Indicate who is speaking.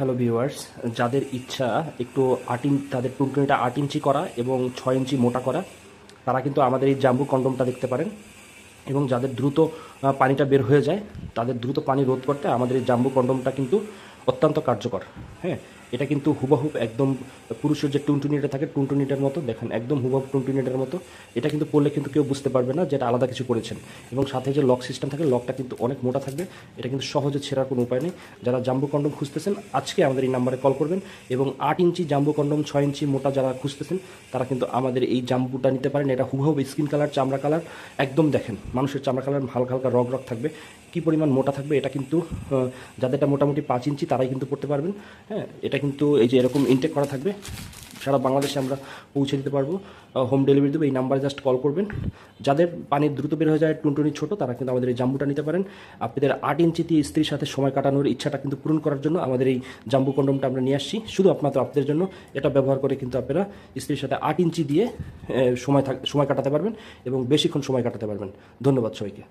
Speaker 1: Hello viewers যাদের ইচ্ছা একটু আট ইঞ্চ তাদের টুনটুনিটা আট ইঞ্চি করা এবং ছয় ইঞ্চি মোটা করা, তারা কিন্তু আমাদের এই জাম্বু কন্ডমটা দেখতে পারেন। এবং যাদের দ্রুত পানিটা বের হয়ে যায়, তাদের দ্রুত পানি রোধ করতে আমাদের এই জাম্বু কন্ডমটা কিন্তু অত্যন্ত কার্যকর। হ্যাঁ এটা কিন্তু হুবহুব একদম পুরুষের যে টুনটুনিটা থাকে, টুনটুনিটার মতো, দেখেন, একদম হুবহুব টুনটুনিটার মতো। এটা কিন্তু পড়লে কিন্তু কেউ বুঝতে পারবে না যেটা আলাদা কিছু করেছেন। এবং সাথে যে লক সিস্টেম থাকে, লকটা কিন্তু অনেক মোটা থাকবে। এটা কিন্তু সহজে ছেঁড়ার কোনো উপায় নেই। যারা জাম্বু কন্ডম খুঁজতেছেন, আজকে আমাদের এই নাম্বারে কল করবেন। এবং আট ইঞ্চি জাম্বু কন্ডম, ছয় ইঞ্চি মোটা যারা খুঁজতেছেন, তারা কিন্তু আমাদের এই জাম্বুটা নিতে পারেন। এটা হুবহুব স্কিন কালার, চামড়া কালার, একদম দেখেন, মানুষের চামড়া কালার, হালকা হালকা রগ রগ থাকবে। কী পরিমাণ মোটা থাকবে, এটা কিন্তু যাদেরটা মোটামুটি পাঁচ ইঞ্চি, তারাই কিন্তু পড়তে পারবেন। হ্যাঁ এটা কিন্তু এই যে এরকম ইনটেক করা থাকবে, সারা বাংলাদেশে আমরা পৌঁছে দিতে পারব। হোম ডেলিভারি দেবো, এই নাম্বারে জাস্ট কল করবেন। যাদের পানি দ্রুত বের হয়ে যায়, টুনটুনি ছোটো, তারা কিন্তু আমাদের এই জাম্বুটা নিতে পারেন। আপনাদের আট ইঞ্চিতে স্ত্রীর সাথে সময় কাটানোর ইচ্ছাটা কিন্তু পূরণ করার জন্য আমাদের এই জাম্বু কন্ডমটা আমরা নিয়ে আসছি। শুধু আপনাদের আপনাদের জন্য, এটা ব্যবহার করে কিন্তু আপনারা স্ত্রীর সাথে আট ইঞ্চি দিয়ে সময় থাক, সময় কাটাতে পারবেন এবং বেশিক্ষণ সময় কাটাতে পারবেন। ধন্যবাদ সবাইকে।